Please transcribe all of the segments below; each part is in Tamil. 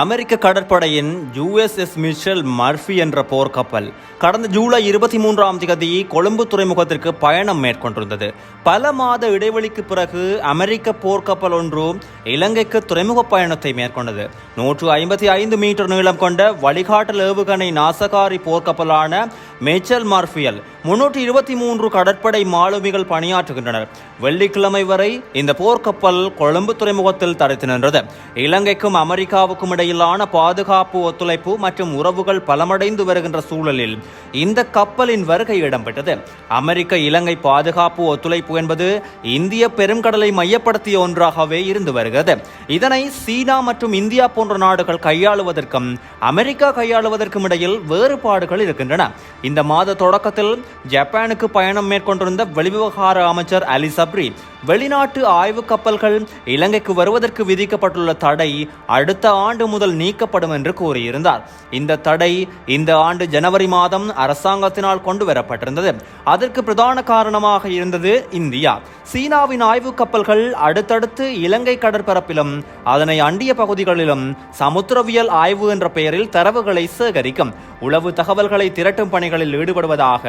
அமெரிக்க கடற்படையின் யுஎஸ்எஸ் மிஷல் மர்ஃபி என்ற போர்க்கப்பல் கடந்த ஜூலை இருபத்தி மூன்றாம் தேதி கொழும்பு துறைமுகத்திற்கு பயணம் மேற்கொண்டிருந்தது. பல மாத இடைவெளிக்கு பிறகு அமெரிக்க போர்க்கப்பல் ஒன்று இலங்கைக்கு துறைமுக பயணத்தை மேற்கொண்டது. நூற்று ஐம்பத்தி ஐந்து மீட்டர் நீளம் கொண்ட வழிகாட்டல் ஏவுகணை நாசகாரி போர்க்கப்பலான மேச்சல் மார்ஃபியல் முன்னூற்றி இருபத்தி மூன்று கடற்படை மாலுமிகள் பணியாற்றுகின்றனர். வெள்ளிக்கிழமை வரை இந்த போர்க்கப்பல் கொழும்பு துறைமுகத்தில் தடுத்து நின்றது. இலங்கைக்கும் அமெரிக்காவுக்கும் இடையிலான பாதுகாப்பு ஒத்துழைப்பு மற்றும் உறவுகள் பலமடைந்து வருகின்ற சூழலில் இந்த கப்பலின் வருகை இடம்பெற்றது. அமெரிக்க இலங்கை பாதுகாப்பு ஒத்துழைப்பு என்பது இந்திய பெருங்கடலை மையப்படுத்திய ஒன்றாகவே இருந்து வருகிறது. இதனை சீனா மற்றும் இந்தியா போன்ற நாடுகள் கையாளுவதற்கும் அமெரிக்கா கையாளுவதற்கும் இடையில் வேறுபாடுகள் இருக்கின்றன. இந்த மாத தொடக்கத்தில் ஜப்பானுக்கு பயணம் மேற்கொண்டிருந்த வெளிவிவகார அமைச்சர் அலி சப்ரி வெளிநாட்டு ஆய்வு கப்பல்கள் இலங்கைக்கு வருவதற்கு விதிக்கப்பட்டுள்ள தடை அடுத்த ஆண்டு முதல் நீக்கப்படும் என்று கூறியிருந்தார். இந்த தடை இந்த ஆண்டு ஜனவரி மாதம் அரசாங்கத்தினால் கொண்டு வரப்பட்டிருந்தது அதற்கு பிரதான காரணமாக இருந்தது இந்தியா. சீனாவின் ஆய்வு கப்பல்கள் அடுத்தடுத்து இலங்கை கடற்பரப்பிலும் அதனை அண்டிய பகுதிகளிலும் சமுத்திரவியல் ஆய்வு என்ற பெயரில் தரவுகளை சேகரிக்கும் உளவு தகவல்களை திரட்டும் பணிகளில் ஈடுபடுவதாக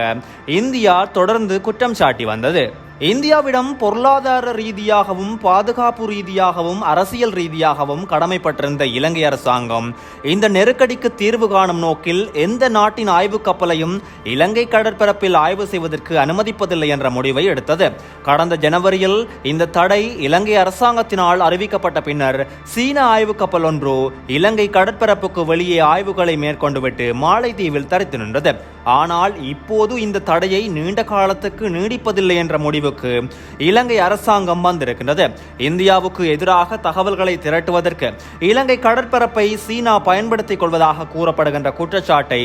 இந்தியா தொடர்ந்து குற்றம் சாட்டி வந்தது. இந்தியாவிடம் பொருளாதார ரீதியாகவும் பாதுகாப்பு ரீதியாகவும் அரசியல் ரீதியாகவும் கடமைப்பட்டிருந்த இலங்கை அரசாங்கம் இந்த நெருக்கடிக்கு தீர்வு காணும் நோக்கில் எந்த நாட்டின் ஆய்வு கப்பலையும் இலங்கை கடற்பரப்பில் ஆய்வு செய்வதற்கு அனுமதிப்பதில்லை என்ற முடிவை எடுத்தது. கடந்த ஜனவரியில் இந்த தடை இலங்கை அரசாங்கத்தினால் அறிவிக்கப்பட்ட பின்னர் சீன ஆய்வு கப்பல் ஒன்று இலங்கை கடற்பரப்புக்கு வெளியே ஆய்வுகளை மேற்கொண்டுவிட்டு மாலைத்தீவில் தரித்து நின்றது. ஆனால் இப்போது இந்த தடையை நீண்ட காலத்துக்கு நீடிப்பதில்லை என்ற முடிவுக்கு இலங்கை அரசாங்கம் வந்திருக்கின்றது. இந்தியாவுக்கு எதிராக தகவல்களை திரட்டுவதற்கு இலங்கை கடற்பரப்பை சீனா பயன்படுத்திக் கொள்வதாக கூறப்படுகின்ற குற்றச்சாட்டை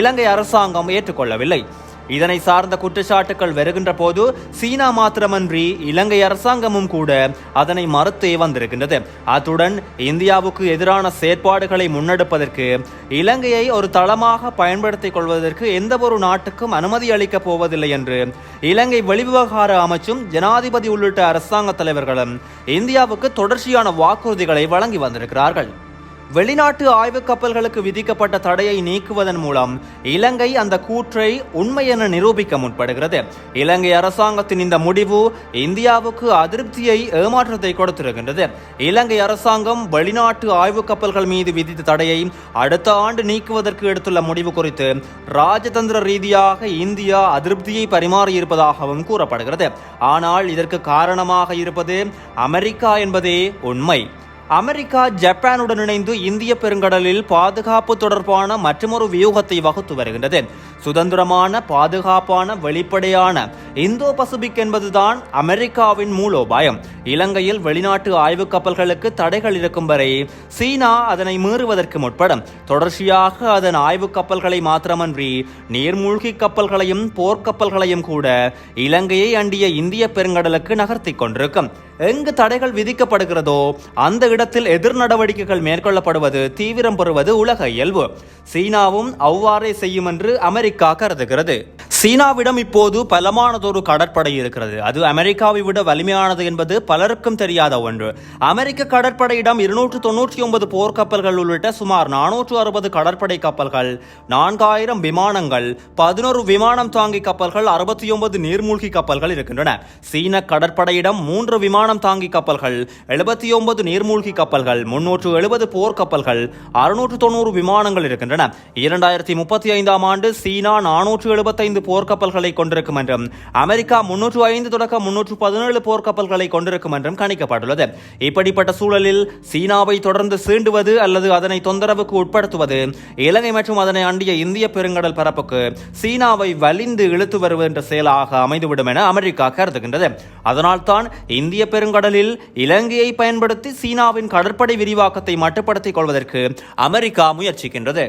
இலங்கை அரசாங்கம் ஏற்றுக்கொள்ளவில்லை. இதனை சார்ந்த குற்றச்சாட்டுகள் வருகின்ற போது சீனா மாத்திரமன்றி இலங்கை அரசாங்கமும் கூட அதனை மறுத்தே வந்திருக்கின்றது. அத்துடன் இந்தியாவுக்கு எதிரான செயற்பாடுகளை முன்னெடுப்பதற்கு இலங்கையை ஒரு தளமாக பயன்படுத்திக் கொள்வதற்கு எந்த ஒரு நாட்டுக்கும் அனுமதி அளிக்கப் போவதில்லை என்று இலங்கை வெளிவிவகார அமைச்சும் ஜனாதிபதி உள்ளிட்ட அரசாங்க தலைவர்களும் இந்தியாவுக்கு தொடர்ச்சியான வாக்குறுதிகளை வழங்கி வந்திருக்கிறார்கள். வெளிநாட்டு ஆய்வு கப்பல்களுக்கு விதிக்கப்பட்ட தடையை நீக்குவதன் மூலம் இலங்கை அந்த கூற்றை உண்மை என நிரூபிக்க முற்படுகிறது. இலங்கை அரசாங்கத்தின் இந்த முடிவு இந்தியாவுக்கு அதிருப்தியை ஏமாற்றத்தை கொடுத்திருக்கின்றது. இலங்கை அரசாங்கம் வெளிநாட்டு ஆய்வு கப்பல்கள் மீது விதித்த தடையை அடுத்த ஆண்டு நீக்குவதற்கு எடுத்துள்ள முடிவு குறித்து ராஜதந்திர ரீதியாக இந்தியா அதிருப்தியை பரிமாறியிருப்பதாகவும் கூறப்படுகிறது. ஆனால் இதற்கு காரணமாக இருப்பது அமெரிக்கா என்பதே உண்மை. அமெரிக்கா ஜப்பானுடன் இணைந்து இந்திய பெருங்கடலில் பாதுகாப்பு தொடர்பான மற்றொரு வியூகத்தை வகுத்து வருகின்றது. சுதந்திரமான பாதுகாப்பான வெளிப்படையான இந்தோ பசிபிக் என்பதுதான் அமெரிக்காவின் மூலோபாயம். இலங்கையில் வெளிநாட்டு ஆய்வு கப்பல்களுக்கு தடைகள் இருக்கும் வரை சீனா அதனை மீறுவதற்கு முற்படும். தொடர்ச்சியாக அதன் ஆய்வு கப்பல்களை மாத்திரமன்றி நீர்மூழ்கி கப்பல்களையும் போர்க்கப்பல்களையும் கூட இலங்கையை அண்டிய இந்திய பெருங்கடலுக்கு நகர்த்தி கொண்டிருக்கும். எங்கு தடைகள் விதிக்கப்படுகிறதோ அந்த இடத்தில் எதிர் நடவடிக்கைகள் மேற்கொள்ளப்படுவது தீவிரம் பெறுவது உலக இயல்பு. சீனாவும் அவ்வாறே செய்யும் என்று அமெரிக்கா கருதுகிறது சீனாவிடம் இப்போது பலமானதொரு கடற்படை இருக்கிறது. அது அமெரிக்காவை விட வலிமையானது என்பது பலருக்கும் தெரியாத ஒன்று. அமெரிக்க கடற்படையிடம் இருநூற்று தொன்னூற்றி ஒன்பது போர்க்கப்பல்கள் உள்ளிட்ட சுமார் நானூற்று அறுபது கடற்படை கப்பல்கள் நான்காயிரம் விமானங்கள் பதினோரு விமானம் தாங்கி கப்பல்கள் அறுபத்தி ஒன்பது நீர்மூழ்கி கப்பல்கள் இருக்கின்றன. சீன கடற்படையிடம் மூன்று விமானம் தாங்கி கப்பல்கள் எழுபத்தி ஒன்பது நீர்மூழ்கி கப்பல்கள் முன்னூற்று எழுபது போர்க்கப்பல்கள் அறுநூற்று தொண்ணூறு விமானங்கள் இருக்கின்றன. இரண்டாயிரத்தி முப்பத்தி ஐந்தாம் ஆண்டு சீனா நானூற்று எழுபத்தைந்து போர்க்கப்பல்களை கொண்டிருக்கும் என்றும் அமெரிக்கா முன்னூற்று ஐந்து தொடக்க முன்னூற்று பதினேழு போர்க்கப்பல்களை கொண்டிருக்கும் என்றும் கணிக்கப்பட்டுள்ளது. இப்படிப்பட்ட சூழலில் சீனாவை தொடர்ந்து சீண்டுவது அல்லது அதனை தொந்தரவுக்கு உட்படுத்துவது இலங்கை மற்றும் அதனை அண்டிய இந்திய பெருங்கடல் பரப்புக்கு சீனாவை வலிந்து இழுத்து வருகின்ற செயலாக அமைந்துவிடும் என அமெரிக்கா கருதுகின்றது. அதனால்தான் இந்திய பெருங்கடலில் இலங்கையை பயன்படுத்தி சீனாவின் கடற்படை விரிவாக்கத்தை மட்டுப்படுத்திக் கொள்வதற்கு அமெரிக்கா முயற்சிக்கின்றது.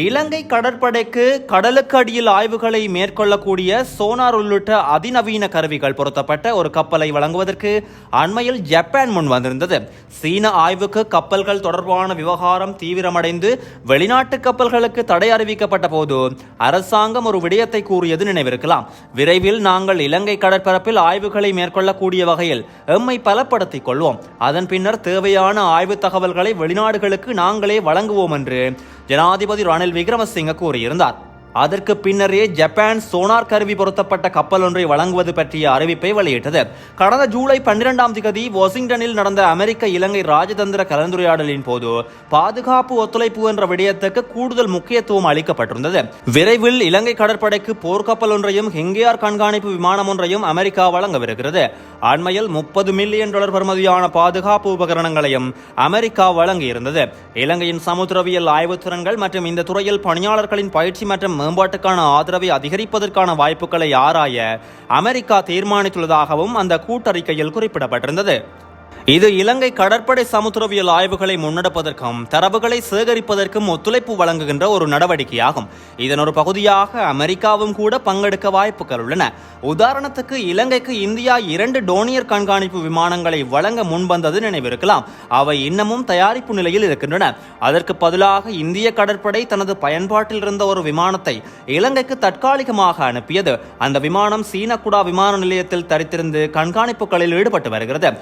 இலங்கை கடற்படைக்கு கடலுக்கு அடியில் ஆய்வுகளை மேற்கொள்ளக்கூடிய சோனார் உள்ளிட்ட அதிநவீன கருவிகள் பொருத்தப்பட்ட ஒரு கப்பலை வழங்குவதற்கு அண்மையில் ஜப்பான் முன் வந்திருந்தது. சீன ஆய்வுக்கு கப்பல்கள் தொடர்பான விவகாரம் தீவிரமடைந்து வெளிநாட்டு கப்பல்களுக்கு தடை அறிவிக்கப்பட்ட போது அரசாங்கம் ஒரு விடயத்தை கூறியது நினைவிருக்கலாம். விரைவில் நாங்கள் இலங்கை கடற்பரப்பில் ஆய்வுகளை மேற்கொள்ளக்கூடிய வகையில் எம்மை பலப்படுத்திக் கொள்வோம். அதன் பின்னர் தேவையான ஆய்வு தகவல்களை வெளிநாடுகளுக்கு நாங்களே வழங்குவோம் என்று ஜனாதிபதி ரணில் விக்ரமசிங்க கூறியிருந்தார். அதற்கு பின்னரே ஜப்பான் சோனார் கருவி பொருத்தப்பட்ட கப்பல் ஒன்றை வழங்குவது பற்றிய அறிவிப்பை வெளியிட்டது. கடந்த ஜூலை பன்னிரெண்டாம் திகதி வாஷிங்டனில் நடந்த அமெரிக்க இலங்கை ராஜதந்திர கலந்துரையாடலின் போது பாதுகாப்பு ஒத்துழைப்பு என்ற விடயத்துக்கு கூடுதல் முக்கியத்துவம் அளிக்கப்பட்டிருந்தது. விரைவில் இலங்கை கடற்படைக்கு போர்க்கப்பல் ஒன்றையும் ஹெங்கேயார் கண்காணிப்பு விமானம் ஒன்றையும் அமெரிக்கா வழங்கவிருக்கிறது. அண்மையில் முப்பது மில்லியன் டாலர் பெறுமதியான பாதுகாப்பு உபகரணங்களையும் அமெரிக்கா வழங்கியிருந்தது. இலங்கையின் சமுத்திரவியல் ஆய்வுத் திறன்கள் மற்றும் இந்த துறையில் பணியாளர்களின் பயிற்சி மற்றும் மேம்பாட்டுக்கான ஆதரவை அதிகரிப்பதற்கான வாய்ப்புகளை ஆராய அமெரிக்கா தீர்மானித்துள்ளதாகவும் அந்த கூட்டறிக்கையில் குறிப்பிடப்பட்டிருந்தது. இது இலங்கை கடற்படை சமுத்திரவியல் ஆய்வுகளை முன்னெடுப்பதற்கும் தரவுகளை சேகரிப்பதற்கும் ஒத்துழைப்பு வழங்குகின்ற ஒரு நடவடிக்கையாகும். இதன் ஒரு பகுதியாக அமெரிக்காவும் கூட பங்கெடுக்க வாய்ப்புகள் உள்ளன. உதாரணத்துக்கு இலங்கைக்கு இந்தியா இரண்டு டோனியர் கண்காணிப்பு விமானங்களை வழங்க முன்வந்தது நினைவிருக்கலாம். அவை இன்னமும் தயாரிப்பு நிலையில் இருக்கின்றன. அதற்கு பதிலாக இந்திய கடற்படை தனது பயன்பாட்டில் இருந்த ஒரு விமானத்தை இலங்கைக்கு தற்காலிகமாக அனுப்பியது. அந்த விமானம் சீனக்குடா விமான நிலையத்தில் தரித்திருந்து கண்காணிப்புகளில் ஈடுபட்டு வருகிறது.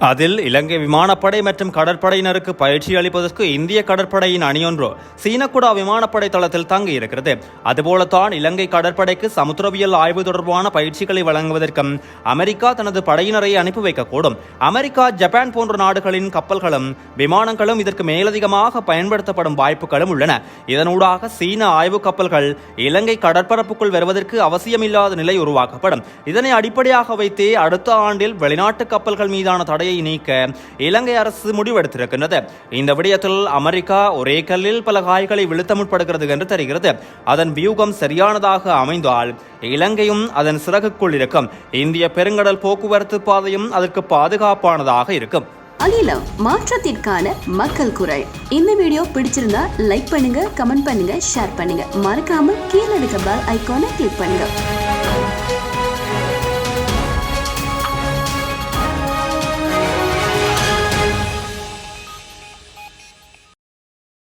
அதில் இலங்கை விமானப்படை மற்றும் கடற்படையினருக்கு பயிற்சி அளிப்பதற்கு இந்திய கடற்படையின் அணியொன்று சீனக்குடா விமானப்படை தளத்தில் தங்கி இருக்கிறது அதுபோலத்தான் இலங்கை கடற்படைக்கு சமுத்திரவியல் ஆய்வு தொடர்பான பயிற்சிகளை வழங்குவதற்கும் அமெரிக்கா தனது படையினரை அனுப்பி வைக்கக்கூடும். அமெரிக்கா ஜப்பான் போன்ற நாடுகளின் கப்பல்களும் விமானங்களும் இதற்கு மேலதிகமாக பயன்படுத்தப்படும் வாய்ப்புகளும் உள்ளன. இதனூடாக சீன ஆய்வு கப்பல்கள் இலங்கை கடற்பரப்புக்குள் வருவதற்கு அவசியமில்லாத நிலை உருவாக்கப்படும். இதனை அடிப்படையாக வைத்தே அடுத்த ஆண்டில் வெளிநாட்டு கப்பல்கள் மீதான தடையை நீக்க இலங்கை அரசு முடிவெடுத்திருக்கின்றது. இந்த விடயத்தில் அமெரிக்கா ஒரே கல்லில் பல காய்களை விழுத்த முற்படுகிறது என்று தெரிகிறது. அதன் வியூகம் சரியானதாக அமைந்தால் இலங்கையும் அதன் சிறகுக்குள் இருக்கும். இந்திய பெருங்கடல் போக்குவரத்து பாதையும் அதற்கு பாதுகாப்பானதாக இருக்கும். அகிலம் மாற்றத்திற்கான மக்கள் குரல். இந்த வீடியோ பிடிச்சிருந்தா லைக் பண்ணுங்க கமெண்ட் பண்ணுங்க ஷேர் பண்ணுங்க. மறக்காம கீழே இருக்க பெல் ஐக்கானை கிளிக் பண்ணுங்க.